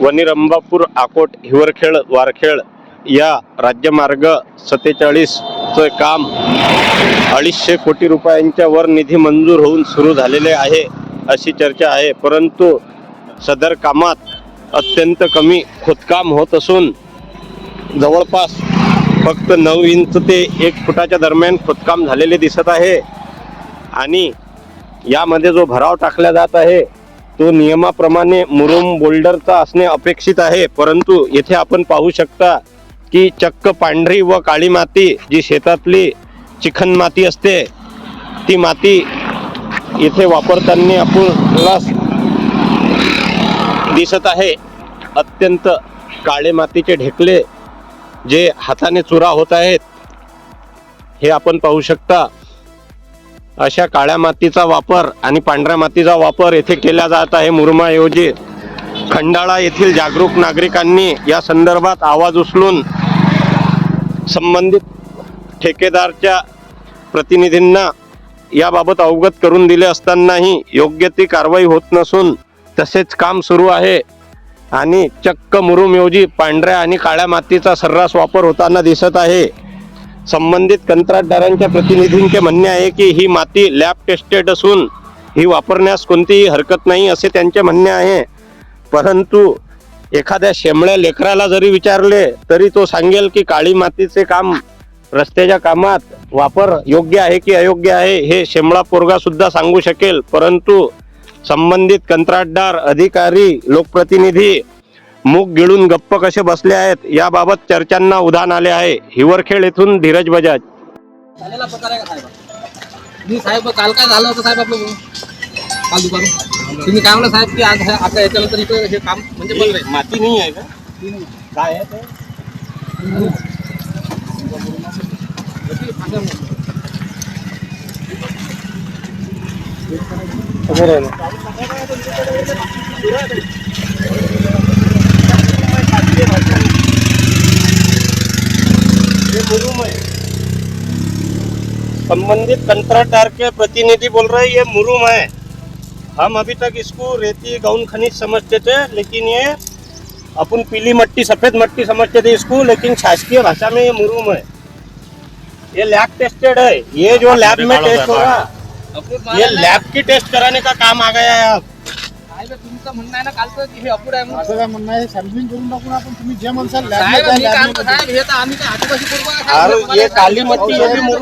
वनिरंबापूर आकोट हिवरखेळ वारखेळ या राज्यमार्ग सत्तेचाळीसचं काम अडीचशे कोटी रुपयांच्या वर निधी मंजूर होऊन सुरू झालेले आहे अशी चर्चा आहे. परंतु सदर कामात अत्यंत कमी खोदकाम होत असून जवळपास फक्त नऊ इंच ते एक फुटाच्या दरम्यान खोदकाम झालेले दिसत आहे. आणि यामध्ये जो भराव टाकला जात आहे तो नियमाप्रमाणे मुरुम बोल्डरचा असणे अपेक्षित आहे. परंतु येथे आपण पाहू शकता की चक्क पांढरी व काळी माती जी शेतातली चिखन माती असते ती माती इथे वापरताना आपल्याला दिसत आहे. अत्यंत काळे मातीचे ढेकले जे हाताने चुरा होत आहेत. हे आपण पाहू शकता. अशा काळ्या मातीचा वापर आणि पांढऱ्या मातीचा वापर येथे केला जात आहे. मुरमाऐवजी खंडाळा येथील जागरूक नागरिकांनी या संदर्भात आवाज उचलून संबंधित ठेकेदारच्या प्रतिनिधींना याबाबत अवगत करून दिले असतानाही योग्य ती कारवाई होत नसून तसेच काम सुरू आहे आणि चक्क मुरुमऐवजी पांढऱ्या आणि काळ्या मातीचा सर्रास वापर होताना दिसत आहे. संबंधित कंत्राटदारांच्या प्रतिनिधींचे म्हणणे आहे की ही माती लॅब टेस्टेड असून ही वापरण्यास कोणतीही हरकत नाही असे त्यांचे म्हणणे आहे. परंतु एखाद्या शेमळ्या लेकराला जरी विचारले तरी तो सांगेल की काळी मातीचे काम रस्त्याच्या कामात वापर योग्य आहे की अयोग्य आहे हे शेमळा पोरगा सुद्धा सांगू शकेल. परंतु संबंधित कंत्राटदार अधिकारी लोकप्रतिनिधी मूग गिळून गप्प कसे बसले आहेत? याबाबत चर्चांना उधाण आले आहे. हिवरखेड येथून धीरज बजाज. झालेला प्रकार आहे का साहेब? मी साहेब काल काय झालं होतं साहेब आपलं? काल दुपारून तुम्ही काय म्हणलं साहेब की आज आता याच्यानंतर इथं हे काम म्हणजे बंद माती नाही आहे का? काय आहे ते? ये मुरुम है संबंधित कंत्राटदार के प्रतिनिधि बोल रहे हैं ये मुरुम है। हम अभी तक इसको रेती गौन खनिज समझते थे लेकिन ये अपन पीली मट्टी सफ़ेद मट्टी समझते थे इसको लेकिन शासकीय भाषा में ये मुरुम है। ये लैब टेस्टेड है। ये जो लैब में टेस्ट होगा ये लैब की टेस्ट कराने का काम आ गया है अब। तुमचं म्हणणं आहे ना कालचं की हे अपुर आहे म्हणून. असं काय म्हणणं आहे सॅम्पलिंग करून टाकून आपण. तुम्ही जे म्हणसाल साहेब काय म्हणतो हे तर आम्ही काय आहे, साहेब. और ये काली मुरुम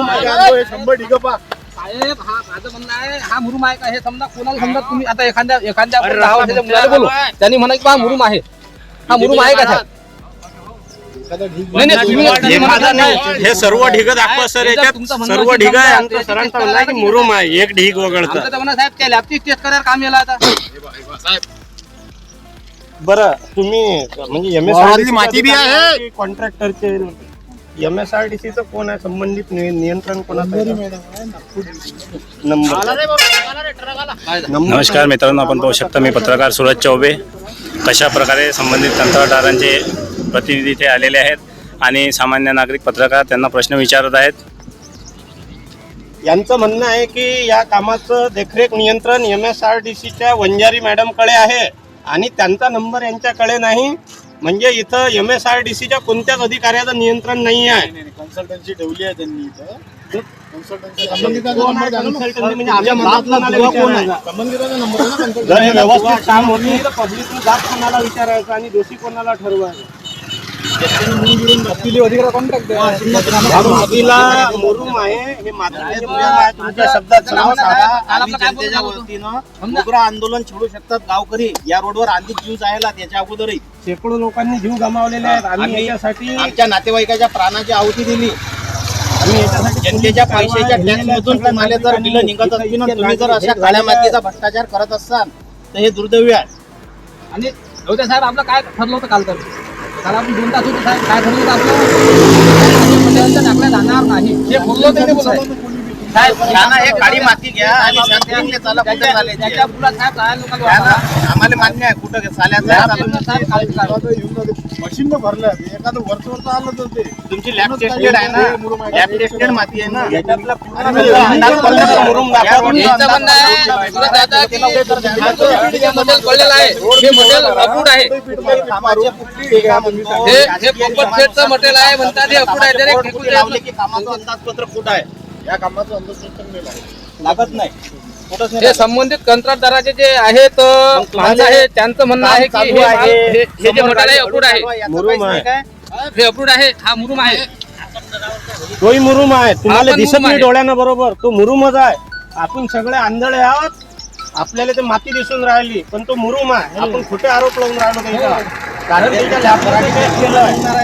आम्ही है आणतो हे शंभर ढिगं पहा. साहेब हा माझं म्हणणं आहे हा मुरुम आहे का? हे समजा कोणाला समजा तुम्ही आता एखाद्या एखाद्या आपण दहा वर्षाच्या मुलाला बोलू. त्यांनी म्हणा की हा मुरुम आहे. हा मुरुम आहे का साहेब? नाही, नाही, तुम्ही- हे नाही हे सर्व ढिग दाखवा सर याच्यात. सर्व ढिग आहे समजा आमचं याची सरांचा म्हणणं आहे की मुरुम आहे. एक ढीग आमचं वगळतं. तर म्हणा साहेब त्या लॅबची टेस्ट करायला काम येलं आता. बरं तुम्ही म्हणजे एम एस वावरातली माती बी आहे. कॉन्ट्रॅक्टरचे एम एस आर डी सीचं कोण आहे? संबंधित नि- नियंत्रण कोणाचं आहे? नंबर. नमस्कार मित्रांनो आपण पाहू शकता मी पत्रकार सुरज चौबे. कशा प्रकारे संबंधित कंत्राटदारांचे प्रतिनिधी इथे आलेले आहेत आणि सामान्य नागरिक पत्रकार त्यांना प्रश्न विचारत आहेत. यांचं म्हणणं आहे की या कामाचं देखरेख नियंत्रण एम एस आर डी सीच्या वंजारी मॅडमकडे आहे आणि त्यांचा नंबर यांच्याकडे नाही. म्हणजे इथं एम एस आर डी सीच्या कोणत्याच अधिकाऱ्याचं नियंत्रण नाही आहे. कन्सल्टन्सी ठेवली आहे त्यांनी इथं. जर हे व्यवस्थित काम होत नाही तर पब्लिकने जात कोणाला विचारायचं आणि दोषी कोणाला ठरवायचं? या मातीला मुरुम आहे. हे तुमच्या शब्दात नाव सांगा आम्ही जनतेच्या वतीनं उग्र आंदोलन छेडू शकतात गावकरी. या रोडवर अधिक जीव जायला त्याच्या अगोदरही. शेकडो लोकांनी जीव गमावलेले आहेत. आम्ही याच्यासाठी आमच्या नातेवाईकाच्या प्राणाची आहुती दिली. जनतेच्या पैशाच्या टॅक्स मधून तुम्हाला जर बिलं निघत असतील तुम्ही जर अशा काळ्या मातीचा भ्रष्टाचार करत असाल तर हे दुर्दैवी आहे. आणि साहेब आपलं काय ठरलं होतं काल तर? काल आपण दोन तास होते काय काय ठरलं होतं आपलं टाकल्या जाणार नाही. हे बोललो ते बोलत हे काळी माती घ्या आणि चाला कुठे चालायची. आम्हाला मान्य आहे कुठं चालायचं. मशीन भरलं एखादं वरच वरच आलं तर ते तुमची लॅब टेस्टेड आहे ना? लॅब टेस्टेड माती आहे ना? आहे. हे मटेरियल आहे. हे पोपट मटेरियल म्हणतात हे अंदाजपत्र कुठं आहे? या कामाचं अंदाजपत्रक नाही. लागत. नाही. कुठंच नाही हे संबंधित कंत्राटदाराचे जे आहेत माणसं आहे त्यांचं म्हणणं आहे की हे माल- आहे. हे हे जे मटेरियल आहे. अप्रूड आहे. याचं मुरुम काहीच आहे. नाही काय? हे अप्रूड आहे हा मुरुम आहे. तोही मुरुम आहे. तुम्हाला आपण दिसत मुरुम नाही आहे. डोळ्यानं बरोबर. तो मुरुमच आहे. आपण सगळे आंधळे आहोत. आपल्याला ते माती दिसून राहिली पण तो मुरुम आहे. आपण कुठे आरोप लावून राहिलो त्याचा कारण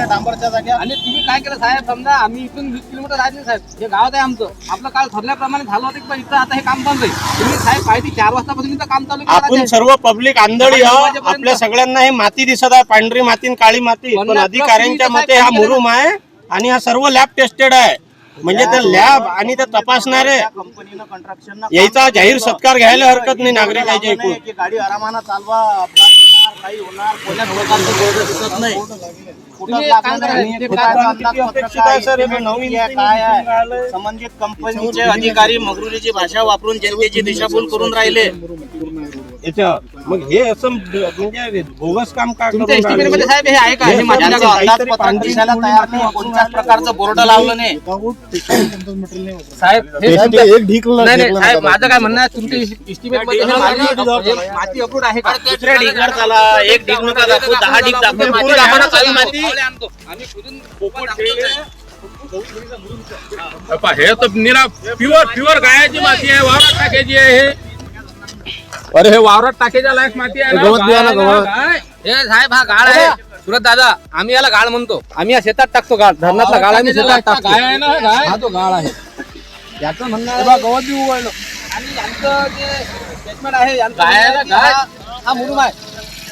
डांबरच्या आणि तुम्ही काय केलं साहेब समजा आम्ही इथून वीस किलोमीटर नाही साहेब हे गावात आहे आमचं आपलं काल ठरल्याप्रमाणे झालं होतं बा इथं आता हे काम बंद आहे तुम्ही साहेब पाहिजे चार वाजतापासून इथं काम चालू आपण. सर्व पब्लिक आंधळी. आपल्या सगळ्यांना हे माती दिसत आहे पांढरी माती आणि काळी माती पण अधिकाऱ्यांच्या मते हा मुरुम आहे आणि हा सर्व लॅब टेस्टेड आहे म्हणजे ते लॅब आणि ते तपासणारे त्या कंपनीनं कंट्रॅक्शन याचा जाहीर सत्कार घ्यायला हरकत नाही की गाडी आरामानं चालवा काही होणार दिसत नाही. कुठं लागणार कुठं अंदाजपत्रक अपेक्षित आहे, सर, हे नवीन आहे, काय आहे. संबंधित कंपनीचे अधिकारी मगरुरीची भाषा वापरून जनतेची दिशाभूल करून राहिले. याच्या मग हे असं म्हणजे बोगस काम का तुमच्या करून estimate मध्ये राहिले? साहेब हे आहे का? हे हे माझ्या ज्यांचं गावात- काहीतरी अंदाजपत्रक पांढरी दिसायला मुरुम तयार नाही? वापरून कोणत्याच प्रकारचं बोर्ड लावलं नाही. साहेब हे तुमच्या- एक ढीक नाही नाही ढेकलं साहेब माझं काय म्हणणं आहे तुमच्या इस्टिमेटमध्ये हे माती हे माती अप्रूड आहे का? दुसऱ्या ढिगवर चला एक ढिग नका दाखवू दहा ढिग दाखवू. ना माती बापा, हे तर निरा प्युअर प्युअर गायाची माती आहे वावरात टाकायची आहे हे. अरे हे वावरात टाकायच्या लायक माती आहे ना, गवत ना, गाय गवत. हे साहेब हा गाळ आहे. सुरत दादा आम्ही याला गाळ म्हणतो. आम्ही या शेतात टाकतो गाळ. धरणातला गाळ आम्ही शेतात टाकतो. आहे ना हे हा तो गाळ आहे. याचं म्हणणं आहे गवत बी उघडलं आणि यांचं जे स्टेटमेंट आहे यांचं गाय आहे म्हणणं ना, आहे की गाय. हा- हा मुरुम आहे.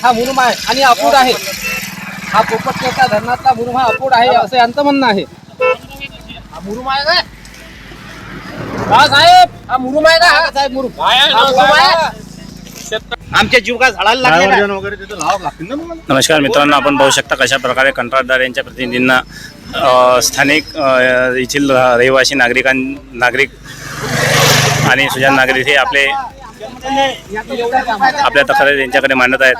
हा मुरुम आहे आणि अपूड आहे. हा पोपटचा धरणातला मुरुम हा अपूड आहे असं यांचं म्हणणं आहे. हा मुरुम आहे काय? हा साहेब? हा मुरुम आहे का? हा साहेब मुरुम. हा ना, मुरुम आहे. आमच्या जीव का झाडाला लागले वगैरे तिथं लावावं लागतील ना मग नमस्कार मित्रांनो आपण पाहू शकता कशा प्रकारे कंत्राटदार यांच्या प्रतिनिधींना अ, स्थानिक अ, येथील रहिवासी नागरिकां नागरिक आणि सुजाण नागरिक हे आपले आपल्या तक्रारी त्यांच्याकडे मांडत आहेत.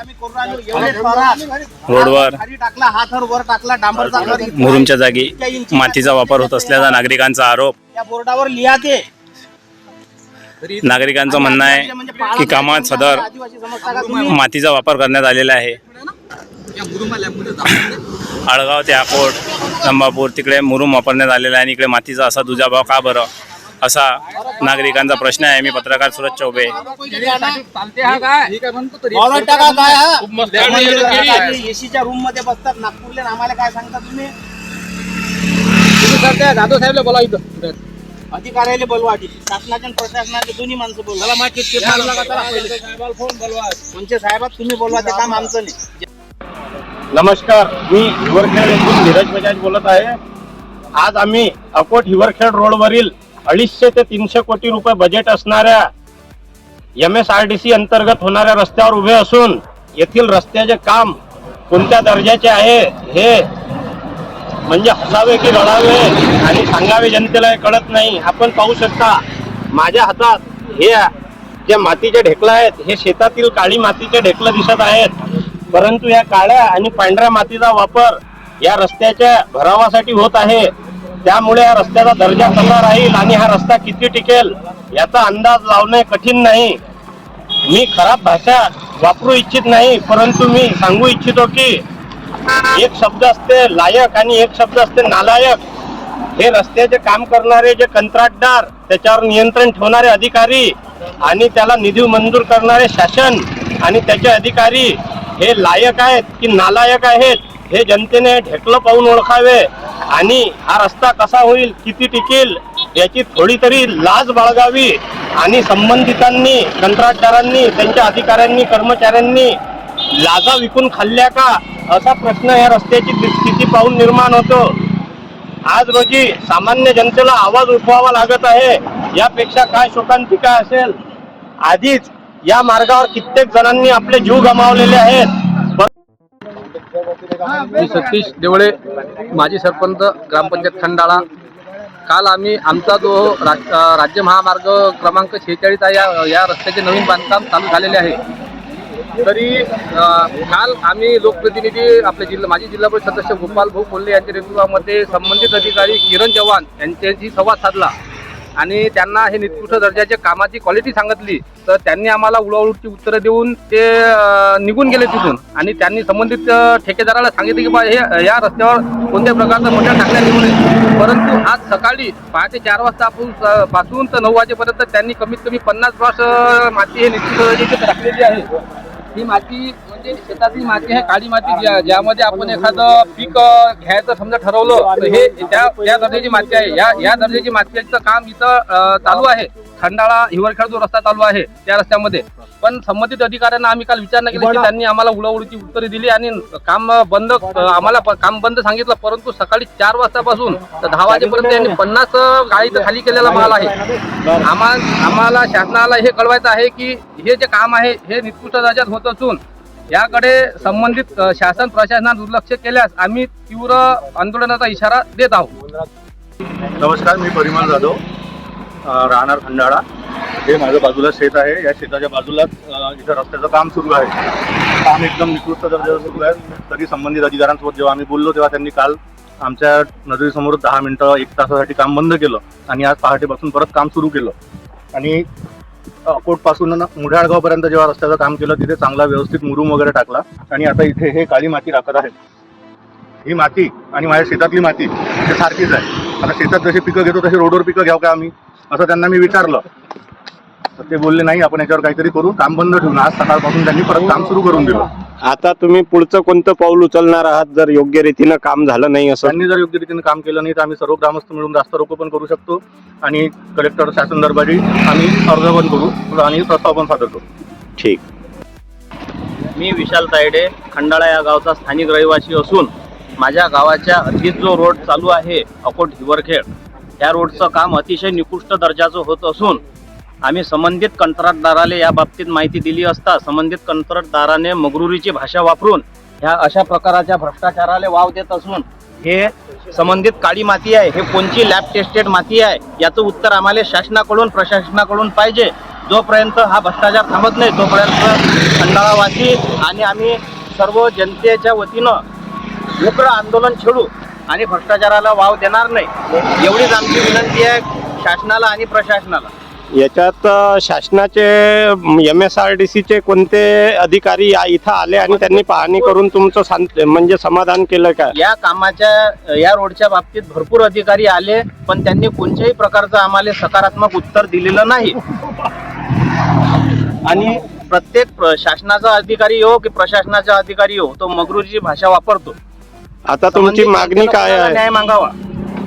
रोडवर खाली टाकला हात वर वर टाकला डांबरचा घर इतका मुरुमच्या जागी मातीचा वापर होत असल्याचा नागरिकांचा आरोप. त्या बोर्डावर लिहा ते. नागरिकांचं म्हणणं आहे की कामात सदर? मातीचा वापर करण्यात आलेला आहे. आळगाव ते अकोट तंबापूर तिकडे मुरुम वापरण्यात आलेला आहे आणि इकडे मातीचा असा दुजाभाव का बरं? असा नागरिकांचा प्रश्न आहे. मी पत्रकार सुरज चौबे. चालते हा काय ठीक आहे म्हणतो तरी वावरात टाका काय? हा? खूप मस्त गाडी आहे ना, केळी. एसीच्या रूममध्ये बसतात. नागपूरले आम्हाला काय सांगता तुम्ही? जाधव साहेबला बोला इथं. अधिकाऱ्याला बोलवा आधी शासनाचे आणि प्रशासनाचे दोन्ही माणसं बोलवा. कोणचे साहेबात तुम्ही बोलवा ते काम आमचं नाही. नमस्कार मी हिवरखेड येथून धीरज बजाज बोलत आहे. आज आम्ही अकोट हिवरखेड रोडवरील अडीचशे ते तीनशे कोटी रुपये बजेट असणाऱ्या M S R D C अंतर्गत होणाऱ्या रस्त्यावर उभे असून येथील रस्त्याचे काम कोणत्या दर्जाचे आहे हे म्हणजे हसावे की रडावे आणि सांगावे जनतेला हे कळत नाही. आपण पाहू शकता माझ्या हातात हे जे मातीचे ढेकलं आहेत हे शेतातील काळी मातीचे ढेकलं दिसत आहेत. परंतु या काळ्या आणि पांढऱ्या मातीचा वापर या रस्त्याच्या भरावासाठी होत आहे. त्यामुळे या रस्त्याचा दर्जा कसा राहील आणि हा रस्ता किती टिकेल याचा अंदाज लावणे कठीण नाही. मी खराब भाषा वापरू इच्छित नाही परंतु मी सांगू इच्छितो की एक शब्द असते लायक आणि एक शब्द असते नालायक. हे रस्त्याचे काम करणारे जे कंत्राटदार त्याच्यावर नियंत्रण ठेवणारे अधिकारी आणि त्याला निधी मंजूर करणारे शासन आणि त्याचे अधिकारी हे लायक आहेत की नालायक आहेत हे जनतेने ढेकलं पाहून ओळखावे आणि हा रस्ता कसा होईल किती टिकेल याची थोडी तरी लाज बाळगावी आणि संबंधितांनी कंत्राटदारांनी त्यांच्या अधिकाऱ्यांनी कर्मचाऱ्यांनी लाजा विकून खाल्ल्या का? असा प्रश्न या रस्त्याची स्थिती पाहून निर्माण होतो. आज रोजी सामान्य जनतेला आवाज उठवावा लागत आहे. यापेक्षा काय शोकांतिका असेल? आधीच या मार्गावर कित्येक जणांनी आपले जीव गमावलेले आहेत. मी सतीश देवळे माजी सरपंच ग्रामपंचायत खंडाळा. काल आम्ही आमचा जो राज्य महामार्ग क्रमांक शेहेचाळीस आहे या या रस्त्याचे नवीन बांधकाम चालू झालेले आहे. तरी काल आम्ही लोकप्रतिनिधी आपले जिल्हा माजी जिल्हा परिषद सदस्य गोपाल भाऊ कोल्हे यांच्या नेतृत्वामध्ये संबंधित अधिकारी किरण चव्हाण यांच्याशी संवाद साधला. आणि त्यांना हे निकृष्ट दर्जाच्या कामाची क्वालिटी सांगितली. तर त्यांनी आम्हाला उडवाउडची उत्तरं देऊन ते निघून गेले तिथून. आणि त्यांनी संबंधित ठेकेदाराला सांगितले की बा हे या रस्त्यावर कोणत्या प्रकारचं मटेरियल टाकल्या येऊ नये. परंतु आज सकाळी पहाटे चार वाजता आपण पासून तर नऊ वाजेपर्यंत त्यांनी कमीत कमी पन्नास ब्रॉस माती हे निकृष्ट दर्जाची टाकलेली आहे ही माती म्हणजे शेतातली माती आहे काळी माती ज्या- ज्यामध्ये आपण एखादं पीक घ्यायचं समजा ठरवलं तर हे त्या त्या दर्जाची माती आहे. या या दर्जाची मातीचं काम इथं चालू आहे. खंडाळा हिवरखेड जो रस्ता चालू आहे त्या रस्त्यामध्ये. पण संबंधित अधिकाऱ्यांना आम्ही काल विचारणा केली की त्यांनी आम्हाला उडवडीची उत्तरे दिली आणि काम बंद आम्हाला काम बंद सांगितलं. परंतु सकाळी चार वाजतापासून तर दहा वाजेपर्यंत यांनी पन्नास गाळीचं खाली केलेला माल आहे. आम्हाला आम्हाला शासनाला हे कळवायचं आहे की हे जे काम आहे हे निकृष्ट दर्जात होत असून याकडे संबंधित शासन प्रशासनात दुर्लक्ष केल्यास आम्ही तीव्र आंदोलनाचा इशारा देत आहोत. नमस्कार मी परिमल जाधव राहणार खंडाळा. हे माझ्या बाजूला शेत आहे. या शेताच्या बाजूलाच इथं रस्त्याचं काम सुरू आहे. काम एकदम निकृष्ट दर्जाचं सुरू आहे. तरी संबंधित अधिकाऱ्यांसोबत जेव्हा आम्ही बोललो तेव्हा त्यांनी काल आमच्या नजरेसमोर दहा मिनिटं एक तासासाठी काम बंद केलं आणि आज पहाटेपासून परत काम सुरू केलं. आणि अकोटपासून मुढाळगावपर्यंत जेव्हा रस्त्याचं काम केलं तिथे चांगला व्यवस्थित मुरुम वगैरे टाकला. आणि आता इथे हे काळी माती राखत आहे ही माती आणि माझ्या शेतातली माती सारखीच आहे. आता शेतात जशी पिकं घेतो तशी रोडवर पिकं घ्याव का आम्ही? असं त्यांना मी विचारलं. ते बोलले नाही आपण याच्यावर काहीतरी करू काम बंद ठेवून आज सकाळपासून त्यांनी परत काम सुरू करून दिलं. आता तुम्ही पुढचं कोणतं पाऊल उचलणार आहात जर योग्य रीतीनं काम झालं नाही असं? त्यांनी जर योग्य रीतीने काम केलं नाही तर आम्ही सर्व ग्रामस्थ मिळून रास्ता रोको पण करू शकतो आणि कलेक्टर शासन दरबारी आम्ही अर्ज पण करू आणि प्रस्ताव पण सादर करू. ठीक. मी विशाल तायडे खंडाळा या गावचा स्थानिक रहिवासी असून माझ्या गावाच्या हद्दीत जो रोड चालू आहे अकोट हिवरखेड या रोडचं काम अतिशय निकृष्ट दर्जाचं होत असून आम्ही संबंधित कंत्राटदाराला या बाबतीत माहिती दिली असता संबंधित कंत्राटदाराने मगरुरीची भाषा वापरून ह्या अशा प्रकारच्या भ्रष्टाचाराला वाव देत असून हे संबंधित काळी माती आहे हे कोणची लॅब टेस्टेड माती आहे याचं उत्तर आम्हाला शासनाकडून प्रशासनाकडून पाहिजे. जोपर्यंत हा भ्रष्टाचार थांबत नाही तोपर्यंत खंडाळावासी आणि आम्ही सर्व जनतेच्या वतीनं मोकळं आंदोलन छेडू आणि भ्रष्टाचाराला वाव देणार नाही. एवढीच आमची विनंती आहे शासनाला आणि प्रशासनाला. याच्यात शासनाचे एम एस आर डी सीचे कोणते अधिकारी या इथं आले आणि त्यांनी पाहणी करून तुमचं शांत म्हणजे समाधान केलं का? या कामाच्या या रोडच्या बाबतीत भरपूर अधिकारी आले पण त्यांनी कोणत्याही प्रकारचं आम्हाला सकारात्मक उत्तर दिलेलं नाही. आणि प्रत्येक प्र- शासनाचा अधिकारी हो की प्रशासनाचा अधिकारी हो तो मगरूची भाषा वापरतो. आता तुमची मागणी काय आहे? न्याय मागावा.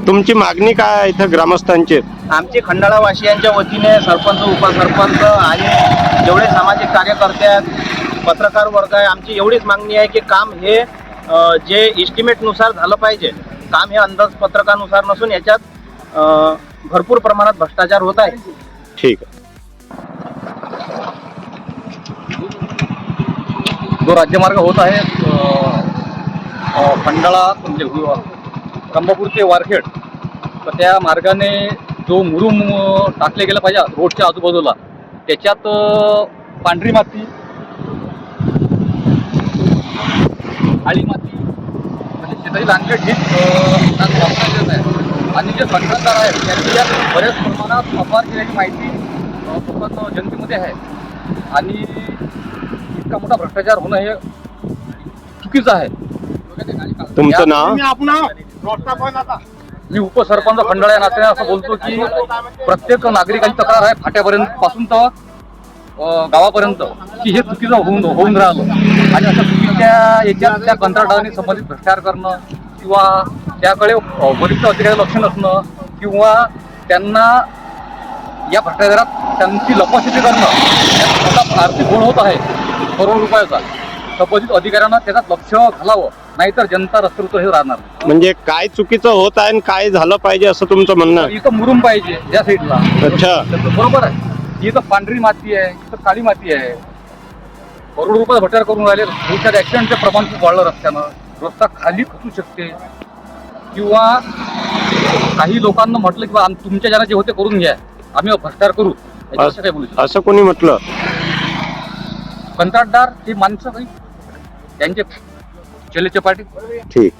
तुमची मागणी काय आहे इथं ग्रामस्थांची? आमची खंडाळावासियांच्या वतीने सरपंच उपसरपंच आणि जेवढे सामाजिक कार्यकर्ते आहेत पत्रकार वर्ग आहे आमची एवढीच मागणी आहे की काम हे अ, जे इस्टिमेटनुसार झालं पाहिजे काम हे अंदाजपत्रकानुसार नसून याच्यात अ, भरपूर प्रमाणात भ्रष्टाचार होत आहे. ठीक आहे. जो राज्यमार्ग होत आहे अ, अ, खंडाळा म्हणजे हु- त्र्यंबपूर ते वारखेड. तर त्या मार्गाने जो मुरुम टाकले गेला पाहिजे रोडच्या आजूबाजूला त्याच्यात पांढरी माती काळी माती म्हणजे शेताची नांगरट हीच वापरण्यात येत आहे. आणि जे कंत्राटदार आहेत त्यांनी यात बऱ्याच प्रमाणात अपहार केल्याची माहिती लोकांना जनतेमध्ये आहे. आणि इतका मोठा भ्रष्टाचार होणं हे चुकीचं आहे. तुमचं नाव? मी उपसरपंच खंडाळ्या नात्याने असं बोलतो की प्रत्येक नागरिकांची तक्रार आहे फाट्यापर्यंत पासून तर गावापर्यंत की हे चुकीचं होऊन होऊन राहिलं. आणि अशा चुकीच्या याच्यात त्या कंत्राटाने संबंधित भ्रष्टाचार करणं किंवा त्याकडे वरिष्ठ अधिकारी लक्ष नसणं किंवा त्यांना या भ्रष्टाचारात त्यांची लपाशिती करणं आर्थिक गुण होत आहे. करोड रुपयाचा. संबंधित अधिकाऱ्यांना त्याच्यात लक्ष घालावं. नाहीतर जनता रस्त्यावर हे राहणार. नाही. म्हणजे काय चुकीचं होत आहे आणि काय झालं पाहिजे असं तुमचं म्हणणं आहे? इथं मुरुम पाहिजे या साईडला. अच्छा. बरोबर आहे. इथं पांढरी माती आहे इथं काळी माती आहे. करोड रुपये भटार करून राहिले. भविष्यात ऍक्सिडेंटचं प्रमाण खूप वाढलं रस्त्यानं. रस्ता खाली खचू शकते. किंवा काही लोकांना म्हटलं की बा आम- तुमच्या ज्यांना जे होते करून घ्या. आम्ही भ्रष्टाचार करू. काय बोलू शकतो असं कोणी म्हटलं? कंत्राटदार हे माणसं काही त्यांचे चले चपाटी ठीक.